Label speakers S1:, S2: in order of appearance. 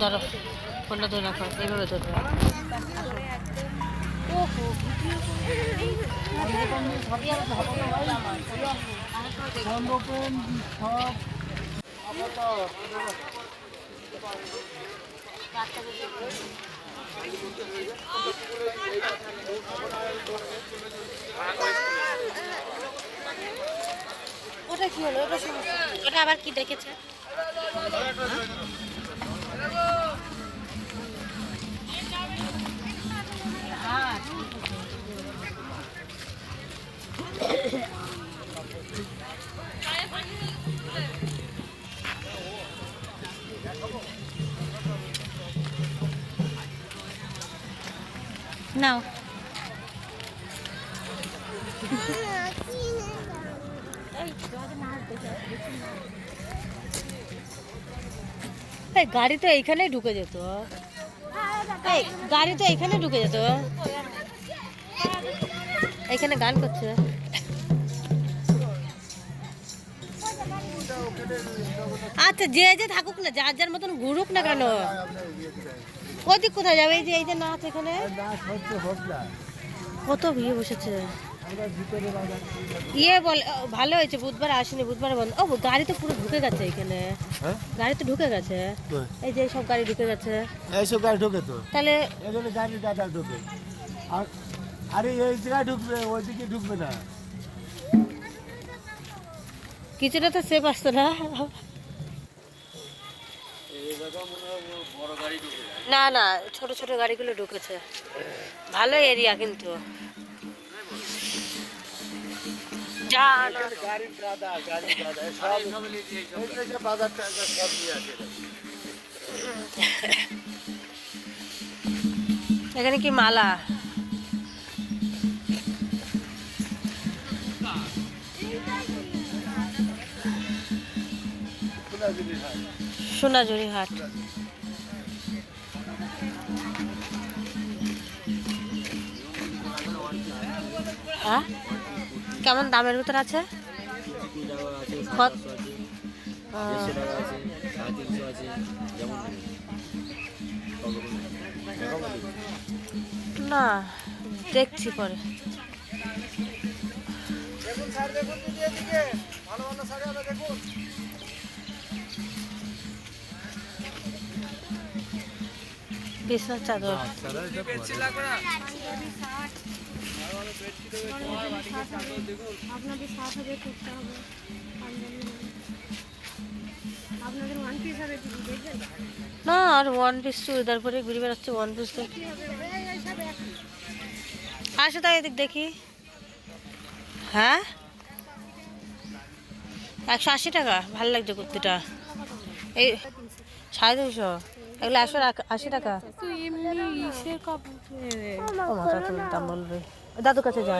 S1: ধরো ফোনটা ধরে রাখো এইভাবে ধরো। ওটা কি হলো? ওটা আবার কি ডেকেছে নাও। গাড়ি তো এইখানেই ঢুকে যেত। গাড়ি তো এইখানে ঢুকে যেত। এইখানে গান করছে। আচ্ছা যে যে থাকুক না, যার যার মতন ঘুরুক না কেন? ওদিক কোথায় যাবে? এই যে এই যে নাচ এখানে। কত ভিড় বসেছে। ইয়ে বল ভালো হয়েছে বুধবার আসেনি বুধবার বন্ধ। ও গাড়ি তো পুরো ঢুকে গেছে এখানে।
S2: হ্যাঁ?
S1: গাড়ি তো ঢুকে গেছে। এই যে সব গাড়ি ঢুকে গেছে।
S2: এইসব গাড়ি ঢোকে তো।
S1: তাহলে
S2: এখানে গাড়ি দাদা ঢোকে। আর আরে এই জায়গায় ঢুকবে ওইদিকে ঢুকবে না।
S1: কিছুটা তো সেফ আসতো না। না না ছোট ছোট গাড়িগুলো ঢুকেছে। ভালো এরিয়া কিন্তু। এখানে কি মালা?
S2: সোনাঝুরি হাট
S1: সোনাঝুরি হাট হ্যাঁ? কেমন দামের ভিতর আছে? না, দেখছি পরে।
S2: দেখুন স্যার, দেখুন ভালো ভালো হবে দেখুন।
S1: বিছনার চাদর
S3: আপনাদের সাত হাজার করতে হবে। আপনাদের ওয়ান পিস হবে
S1: না আর ওয়ান পিস চুড়িদার পরে ঘুরে বেড়াচ্ছে ওয়ান পিস আসো তাই এদিক দেখি। হ্যাঁ? একশো আশি টাকা ভালো লাগছে কুর্তিটা। এই সাড়ে তিনশো। এগুলো একশো রাখ- আশি টাকা দাম বলবে দাদুর কাছে
S3: যে